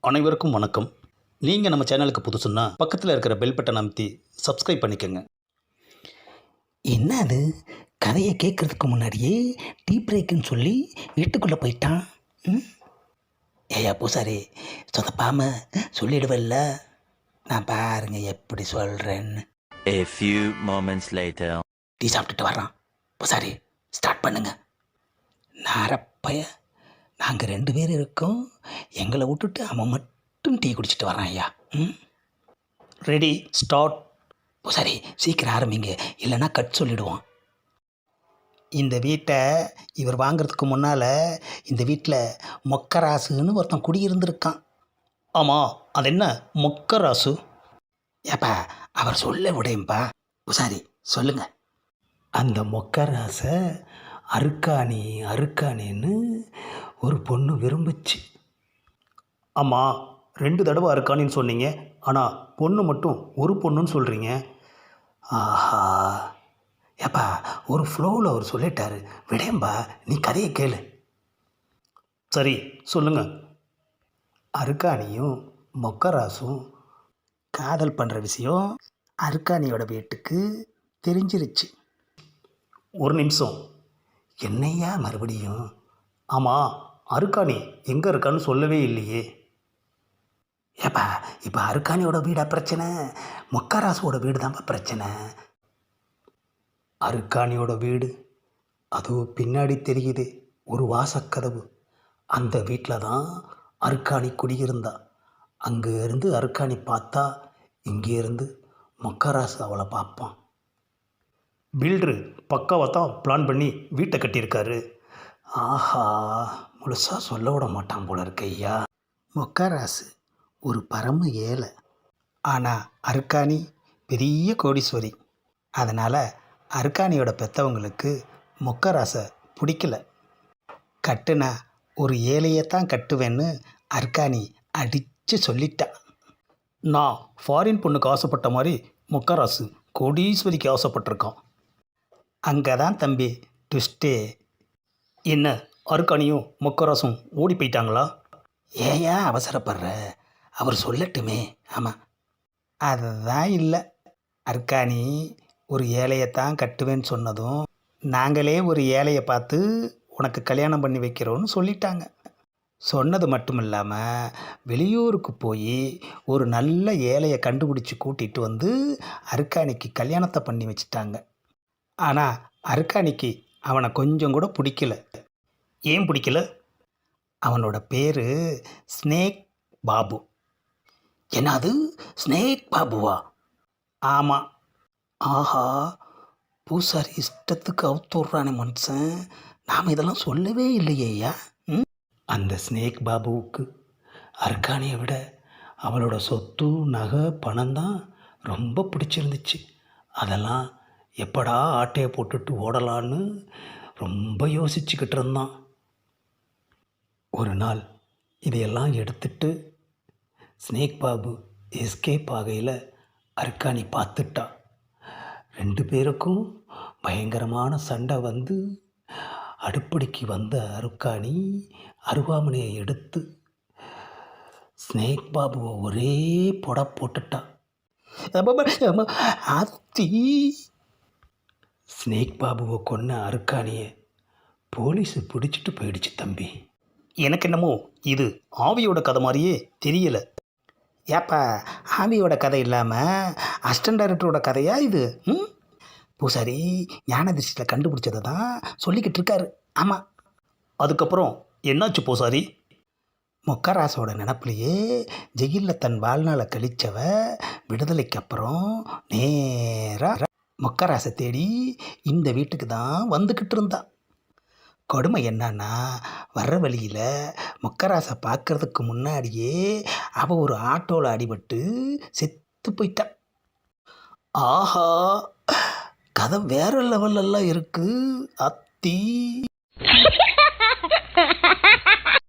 அனைவருக்கும் வணக்கம். நீங்கள் நம்ம சேனலுக்கு புதுசுன்னா பக்கத்தில் இருக்கிற பெல் பட்டன் அமைத்தி சப்ஸ்கிரைப் பண்ணிக்கோங்க. என்ன அது கதையை கேட்குறதுக்கு முன்னாடியே டீ பிரேக்குன்னு சொல்லி வீட்டுக்குள்ளே போயிட்டான்? ம்? ஏயா பூசாரி சொதப்பாம சொல்லிடுவல்ல? நான் பாருங்க எப்படி சொல்கிறேன்னு A few moments later. Tea சாப்பிட்டுட்டு வர்றான். பூசாரி ஸ்டார்ட் பண்ணுங்க. நாரப்பைய நாங்கள் ரெண்டு பேர் இருக்கோம். எங்களை விட்டுட்டு அவன் மட்டும் டீ குடிச்சிட்டு வரான் ஐயா. ம்? ரெடி ஸ்டார்ட் பூசாரி சீக்கிரம் ஆரம்பிங்க. இல்லைன்னா கட் சொல்லிடுவான். இந்த வீட்டை இவர் வாங்குறதுக்கு முன்னால் இந்த வீட்டில் மொக்கராசுன்னு ஒருத்தன் குடியிருந்திருக்கான். ஆமாம் அது என்ன மொக்க ராசு ஏப்பா அவர் சொல்ல விடையம்பா. பூசாரி சொல்லுங்க. அந்த மொக்கராசை அருக்காணி அருக்காணின்னு ஒரு பொண்ணு விரும்புச்சு. ஆமாம் ரெண்டு தடவை இருக்கானின்னு சொன்னீங்க. ஆனால் பொண்ணு மட்டும் ஒரு பொண்ணுன்னு சொல்கிறீங்க ஆஹா. ஏப்பா ஒரு ஃப்ளோவில் அவர் சொல்லிட்டாரு. விடையம்பா நீ கதையை கேளு. சரி சொல்லுங்கள் அருக்காணியும் மொக்கராசும் காதல் பண்ணுற விஷயம் அருக்காணியோட வீட்டுக்கு தெரிஞ்சிருச்சு. ஒரு நிமிஷம். என்னையா மறுபடியும்? ஆமாம் அருக்காணி எங்கே இருக்கான்னு சொல்லவே இல்லையே. ஏப்பா இப்போ அருக்காணியோட வீடா பிரச்சனை? மொக்கராசுவோட வீடு தான்ப்பா பிரச்சனை. அருக்காணியோட வீடு அதுவும் பின்னாடி தெரியுது ஒரு வாசக்கதவு. அந்த வீட்டில் தான் அருக்காணி குடியிருந்தா. அங்கே இருந்து அருக்காணி பார்த்தா இங்கே இருந்து அவளை பார்ப்பான். பில்டரு பக்காவாக தான் பிளான் பண்ணி வீட்டை கட்டியிருக்காரு. ஆஹா முழுசாக சொல்ல விட மாட்டான் போல இருக்கு ஐயா. மொக்கராசு ஒரு பரம ஏழை. ஆனால் அருக்காணி பெரிய கோடீஸ்வரி. அதனால் அருக்காணியோட பெற்றவங்களுக்கு மொக்கராசை பிடிக்கல. கட்டுன ஒரு ஏழையைத்தான் கட்டுவேன்னு அர்கானி அடித்து சொல்லிட்டா. நான் ஃபாரின் பொண்ணுக்கு ஆசைப்பட்ட மாதிரி மொக்கராசு கோடீஸ்வரிக்கு ஆசைப்பட்டிருக்கான். அங்கே தான் தம்பி ட்விஸ்ட்டே என்ன அருக்காணியும் மொக்கராசும் ஓடி போயிட்டாங்களா? ஏயா அவசரப்படுற. அவர் சொல்லட்டுமே. ஆமாம் அதுதான் இல்லை. அர்க்காணி ஒரு ஏழையைத்தான் கட்டுவேன்னு சொன்னதும் நாங்களே ஒரு ஏழையை பார்த்து உனக்கு கல்யாணம் பண்ணி வைக்கிறோன்னு சொல்லிட்டாங்க. சொன்னது மட்டும் இல்லாமல் வெளியூருக்கு போய் ஒரு நல்ல ஏழையை கண்டுபிடிச்சி கூட்டிகிட்டு வந்து அருக்காணிக்கு கல்யாணத்தை பண்ணி வச்சிட்டாங்க. ஆனால் அருக்காணிக்கு அவனை கொஞ்சம் கூட பிடிக்கல. ஏன் பிடிக்கல? அவனோட பேர் ஸ்னேக் பாபு. என்னது? ஸ்னேக் பாபுவா? ஆமாம் ஆஹா பூசாரி இஷ்டத்துக்கு அவுத்துடுறானே மனுஷன். நாம் இதெல்லாம் சொல்லவே இல்லையேயா ம்? அந்த ஸ்னேக் பாபுவுக்கு அர்கானியை விட அவளோட சொத்து நகை பணம் தான் ரொம்ப பிடிச்சிருந்துச்சு. அதெல்லாம் எப்படா ஆட்டையை போட்டுட்டு ஓடலான்னு ரொம்ப யோசிச்சுக்கிட்டு இருந்தான். ஒரு நாள் இதையெல்லாம் எடுத்துட்டு ஸ்னேக் பாபு எஸ்கேப் ஆகையில் அர்க்காணி பார்த்துட்டா. ரெண்டு பேருக்கும் பயங்கரமான சண்டை வந்து அடுப்படிக்கு வந்த அருக்காணி அருவாமனையை எடுத்து ஸ்னேக் பாபுவை ஒரே புட போட்டுட்டா. ஆத்தி ஸ்னேக் பாபுவை கொன்ன அருக்காணியை போலீஸு பிடிச்சிட்டு போயிடுச்சு தம்பி. எனக்கு என்னமோ இது ஆவியோட கதை மாதிரியே தெரியல. ஏப்பா ஆவியோட கதை இல்லாமல் அஸ்டன் டைரக்டரோட கதையா இது? ம்? பூசாரி ஞான திருஷ்டியில் கண்டுபிடிச்சதை தான் சொல்லிக்கிட்டு இருக்காரு. ஆமாம் அதுக்கப்புறம் என்னாச்சு பூசாரி? மொக்கராசோட நினப்புலையே ஜெயிலில் தன் வாழ்நாளை கழிச்சவ விடுதலைக்கு அப்புறம் நேராக மொக்கராசை தேடி இந்த வீட்டுக்கு தான் வந்துக்கிட்டு இருந்தா. கொடுமை என்னன்னா வர்ற வழியில் மொக்கராசை பார்க்கறதுக்கு முன்னாடியே அவள் ஒரு ஆட்டோவில் அடிபட்டு செத்து போயிட்டான் ஆஹா! கதை வேற லெவல்லலாம் இருக்கு அத்தி.